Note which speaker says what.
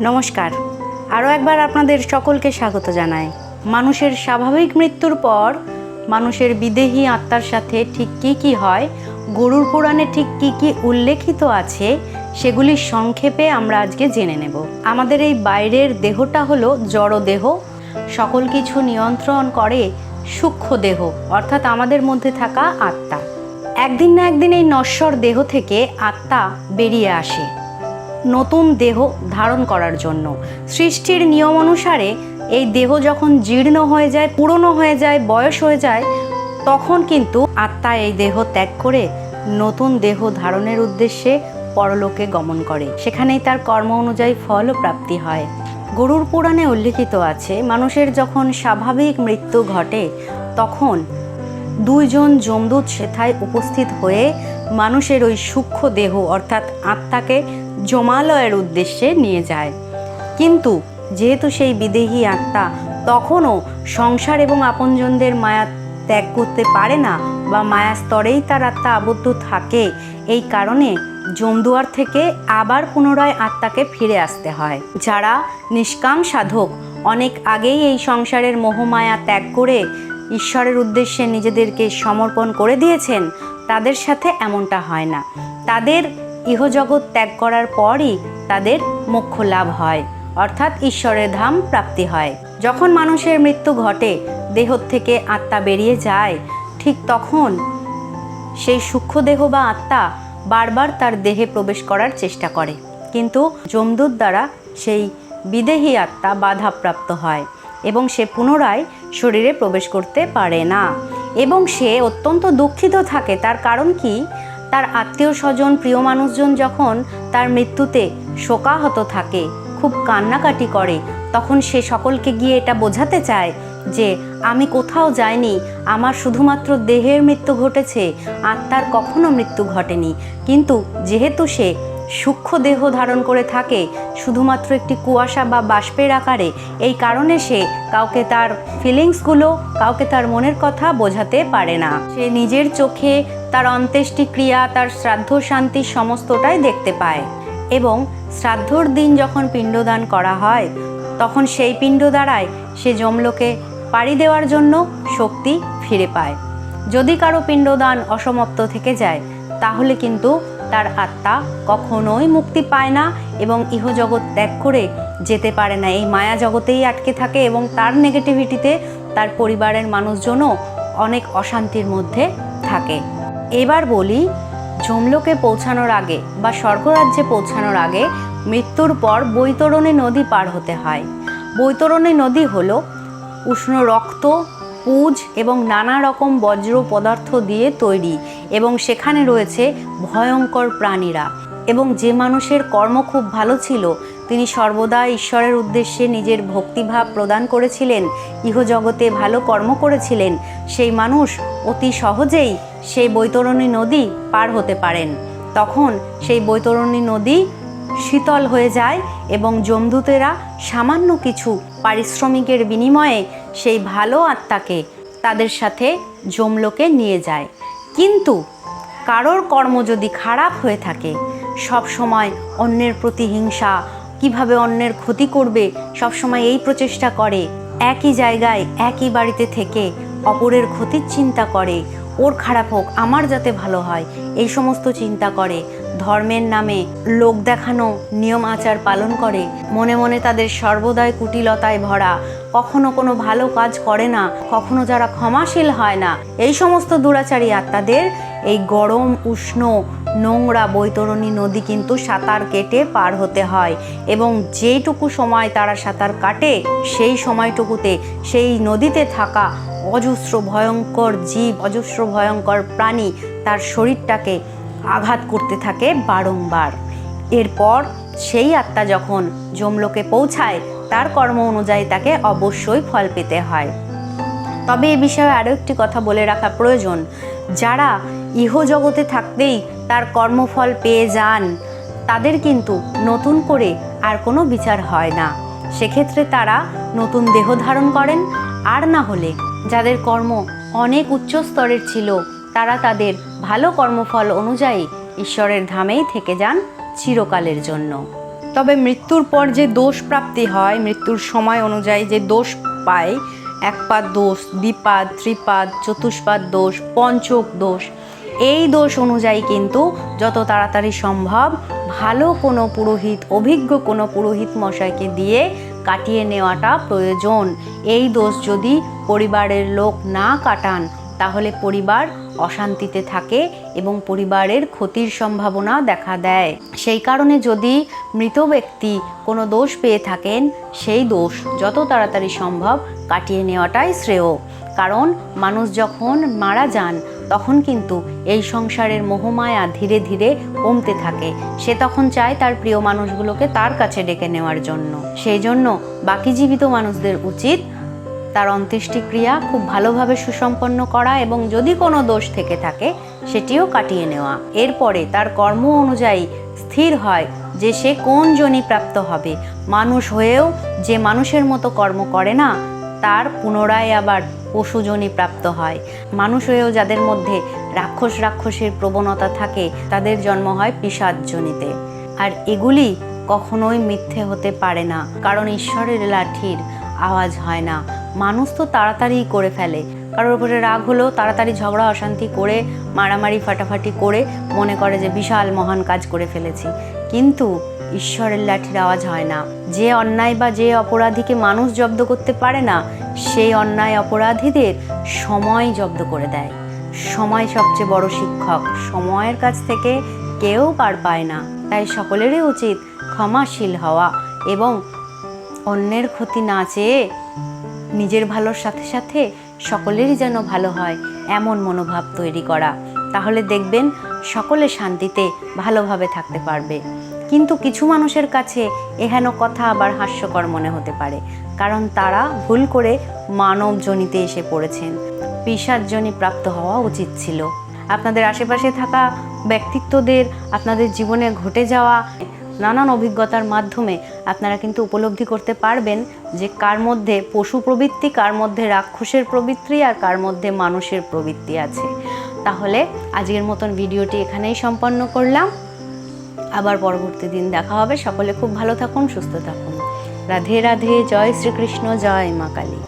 Speaker 1: নমস্কার। আরও একবার আপনাদের সকলকে স্বাগত জানাই। মানুষের স্বাভাবিক মৃত্যুর পর মানুষের বিদেহী আত্মার সাথে ঠিক কী কী হয়, গরুর পুরাণে ঠিক কী কী উল্লেখিত আছে, সেগুলি সংক্ষেপে আমরা আজকে জেনে নেব। আমাদের এই বাইরের দেহটা হলো জড় দেহ। সকল কিছু নিয়ন্ত্রণ করে সূক্ষ্ম দেহ, অর্থাৎ আমাদের মধ্যে থাকা আত্মা। একদিন না একদিন এই নশ্বর দেহ থেকে আত্মা বেরিয়ে আসে। নতুন দেহ ধারণ করার জন্য। সৃষ্টির নিয়ম অনুসারে এই দেহ যখন জীর্ণ হয়ে যায়, পুরনো হয়ে যায়, বয়স হয়ে যায়, তখন কিন্তু আত্মা এই দেহ ত্যাগ করে নতুন দেহ ধারণের উদ্দেশ্যে পরলোকে গমন করে। সেখানেই তার কর্ম অনুযায়ী ফলও প্রাপ্তি হয়। গরুর পুরাণে উল্লেখিত আছে, মানুষের যখন স্বাভাবিক মৃত্যু ঘটে, তখন দুইজন যমদূত সেথায় উপস্থিত হয়ে মানুষের ওই সূক্ষ্ম দেহ, অর্থাৎ আত্মাকে জমালয়ের উদ্দেশ্যে নিয়ে যায়। কিন্তু যেহেতু সেই বিদেহী আত্মা তখনও সংসার এবং আপনজনদের মায়া ত্যাগ করতে পারে না বা মায়া স্তরেই তার আত্মা আবদ্ধ থাকে, এই কারণে জমদুয়ার থেকে আবার পুনরায় আত্মাকে ফিরে আসতে হয়। যারা নিষ্কাম সাধক অনেক আগেই এই সংসারের মোহমায়া ত্যাগ করে ঈশ্বরের উদ্দেশ্যে নিজেদেরকে সমর্পণ করে দিয়েছেন, তাদের সাথে এমনটা হয় না। তাদের ইহজগৎ ত্যাগ করার পরই তাদের মোক্ষ লাভ হয়, অর্থাৎ ঈশ্বরের ধাম প্রাপ্তি হয়। যখন মানুষের মৃত্যু ঘটে, দেহ থেকে আত্মা বেরিয়ে যায়, ঠিক তখন সেই সূক্ষ্ম দেহ বা আত্মা বারবার তার দেহে প্রবেশ করার চেষ্টা করে। কিন্তু যমদূত দ্বারা সেই বিদেহী আত্মা বাধাপ্রাপ্ত হয় এবং সে পুনরায় শরীরে প্রবেশ করতে পারে না। এবং সে অত্যন্ত দুঃখিত থাকে। তার কারণ কি? তার আত্মীয় স্বজন, প্রিয় মানুষজন যখন তার মৃত্যুতে শোকাহত থাকে, খুব কান্নাকাটি করে, তখন সে সকলকে গিয়ে এটা বোঝাতে চায় যে, আমি কোথাও যাইনি, আমার শুধুমাত্র দেহের মৃত্যু ঘটেছে, আত্মার কখনো মৃত্যু ঘটেনি। কিন্তু যেহেতু সে সূক্ষ্ম দেহ ধারণ করে থাকে। শুধুমাত্র একটি কুয়াশা বা বাষ্পের আকারে। এই কারণে সে কাউকে তার ফিলিংসগুলো কাউকে তার মনের কথা বোঝাতে পারে না। সে নিজের চোখে তার অন্ত্যেষ্টিক্রিয়া তার শ্রাদ্ধ শান্তি সমস্তটাই দেখতে পায়। এবং শ্রাদ্ধর দিন যখন পিণ্ডদান করা হয়, তখন সেই পিণ্ড দ্বারায় সে যমলোকে পাড়ি দেওয়ার জন্য শক্তি ফিরে পায়। যদি কারও পিণ্ডদান অসমাপ্ত থেকে যায়, তাহলে কিন্তু তার আত্মা কখনোই মুক্তি পায় না এবং ইহজগৎ ত্যাগ করে যেতে পারে না। এই মায়া জগতেই আটকে থাকে এবং তার নেগেটিভিটিতে তার পরিবারের মানুষজনও অনেক অশান্তির মধ্যে থাকে। এবার বলি, যমলোকে পৌঁছানোর আগে বা স্বর্গরাজ্যে পৌঁছানোর আগে মৃত্যুর পর বৈতরণী নদী পার হতে হয়। বৈতরণী নদী হলো উষ্ণ রক্ত পুজ এবং নানা রকম বজ্র পদার্থ দিয়ে তৈরি এবং সেখানে রয়েছে ভয়ঙ্কর প্রাণীরা। এবং যে মানুষের কর্ম খুব ভালো ছিল, তিনি সর্বদা ঈশ্বরের উদ্দেশ্যে নিজের ভক্তিভাব প্রদান করেছিলেন, ইহজগতে ভালো কর্ম করেছিলেন, সেই মানুষ অতি সহজেই সেই বৈতরণী নদী পার হতে পারেন। তখন সেই বৈতরণী নদী শীতল হয়ে যায় এবং যমদূতেরা সামান্য কিছু পারিশ্রমিকের বিনিময়ে সেই ভালো আত্মাকে তাদের সাথে যমলোকে নিয়ে যায়। কিন্তু কারোর কর্ম যদি খারাপ হয়ে থাকে, সব সময় অন্যের প্রতি হিংসা, কীভাবে অন্যের ক্ষতি করবে, সব সময় এই প্রচেষ্টা করে। একই জায়গায় একই বাড়িতে থেকে অপরের ক্ষতির চিন্তা করে ওর খারাপ হোক, আমার যাতে ভালো হয়, এই সমস্ত চিন্তা করে। ধর্মের নামে লোক দেখানো, নিয়ম আচার পালন করে, মনে মনে তাদের সর্বদাই কুটিলতায় ভরা। কখনো কোনো ভালো কাজ করে না, কখনো যারা ক্ষমাশীল হয় না। এই সমস্ত দুরাচারী আত্মাদের এই গরম, উষ্ণ, নোংরা বৈতরণী নদী কিন্তু সাঁতার কেটে পার হতে হয় এবং যেইটুকু সময় তারা সাঁতার কাটে, সেই সময়টুকুতে সেই নদীতে থাকা অজস্র ভয়ঙ্কর জীব, অজস্র ভয়ঙ্কর প্রাণী তার শরীরটাকে আঘাত করতে থাকে বারংবার। এরপর সেই আত্মা যখন যমলোকে পৌঁছায়, তার কর্ম অনুযায়ী তাকে অবশ্যই ফল পেতে হয়। তবে এ বিষয়ে আরও একটি কথা বলে রাখা প্রয়োজন। যারা ইহজগতে থাকতেই তার কর্মফল পেয়ে যান। তাদের কিন্তু নতুন করে আর কোনো বিচার হয় না। সেক্ষেত্রে তারা নতুন দেহ ধারণ করেন, আর না হলে যাদের কর্ম অনেক উচ্চ স্তরের ছিল, তারা তাদের ভালো কর্মফল অনুযায়ী ঈশ্বরের ধামেই থেকে যান চিরকালের জন্য। তবে মৃত্যুর পর যে দোষ প্রাপ্তি হয়, মৃত্যুর সময় অনুযায়ী যে দোষ পায়, একপাদ দোষ, দ্বিপাদ, ত্রিপাদ, চতুষ্পাদ দোষ, পঞ্চক দোষ এই দোষ অনুযায়ী কিন্তু যত তাড়াতাড়ি সম্ভব ভালো কোনো পুরোহিত, অভিজ্ঞ কোনো পুরোহিত মশাইকে দিয়ে কাটিয়ে নেওয়াটা প্রয়োজন। এই দোষ যদি পরিবারের লোক না কাটান, তাহলে পরিবার অশান্তিতে থাকে এবং পরিবারের ক্ষতির সম্ভাবনা দেখা দেয়। সেই কারণে যদি মৃত ব্যক্তি কোনো দোষ পেয়ে থাকেন, সেই দোষ যত তাড়াতাড়ি সম্ভব কাটিয়ে নেওয়াটাই শ্রেয়। কারণ মানুষ যখন মারা যান তখন কিন্তু এই সংসারের মোহমায়া ধীরে ধীরে কমতে থাকে। সে তখন চায় তার প্রিয় মানুষগুলোকে তার কাছে ডেকে নেওয়ার জন্য। সেই জন্য বাকি জীবিত মানুষদের উচিত তার অন্ত্যেষ্টিক্রিয়া খুব ভালোভাবে সুসম্পন্ন করা এবং যদি কোনো দোষ থেকে থাকে, সেটিও কাটিয়ে নেওয়া। এরপরে তার কর্ম অনুযায়ী স্থির হয় যে সে কোন জনি প্রাপ্ত হবে। মানুষ হয়েও যে মানুষের মতো কর্ম করে না, তার পুনরায় আবার পশুজনি প্রাপ্ত হয়। মানুষ হয়েও যাদের মধ্যে রাক্ষস রাক্ষসের প্রবণতা থাকে, তাদের জন্ম হয় পিসাদজনিতে আর এগুলি কখনোই মিথ্যে হতে পারে না, কারণ ঈশ্বরের লাঠির আওয়াজ হয় না। মানুষ তো তাড়াতাড়ি করে ফেলে। কারোর উপরে রাগ হলেও তাড়াতাড়ি ঝগড়া, অশান্তি করে, মারামারি, ফাটাফাটি করে মনে করে যে, বিশাল, মহান কাজ করে ফেলেছি। কিন্তু ঈশ্বরের লাঠির আওয়াজ হয় না। যে অন্যায় বা যে অপরাধীকে মানুষ জব্দ করতে পারে না সেই অন্যায় অপরাধীদের সময় জব্দ করে দেয়। সময় সবচেয়ে বড় শিক্ষক। সময়ের কাছ থেকে কেউ পার পায় না। তাই সকলেরই উচিত ক্ষমাশীল হওয়া এবং অন্যের ক্ষতি না চেয়ে নিজের ভালোর সাথে সাথে সকলেরই যেন ভালো হয় এমন মনোভাব তৈরি করা। তাহলে দেখবেন সকলে শান্তিতে ভালোভাবে থাকতে পারবে। কিন্তু কিছু মানুষের কাছে এহেন কথা আবার হাস্যকর মনে হতে পারে, কারণ তারা ভুল করে মানবজনিতে এসে পড়েছেন। পিসাদজনী প্রাপ্ত হওয়া উচিত ছিল। আপনাদের আশেপাশে থাকা ব্যক্তিত্বদের, আপনাদের জীবনে ঘটে যাওয়া নানান অভিজ্ঞতার মাধ্যমে আপনারা কিন্তু উপলব্ধি করতে পারবেন যে কার মধ্যে পশু প্রবৃত্তি, কার মধ্যে রাক্ষসের প্রবৃত্তি আর কার মধ্যে মানুষের প্রবৃত্তি আছে। তাহলে আজকের মতন ভিডিওটি এখানেই সম্পন্ন করলাম। আবার পরবর্তী দিন দেখা হবে। সকলে খুব ভালো থাকুন, সুস্থ থাকুন। রাধে রাধে, জয় শ্রীকৃষ্ণ, জয় মা কালী।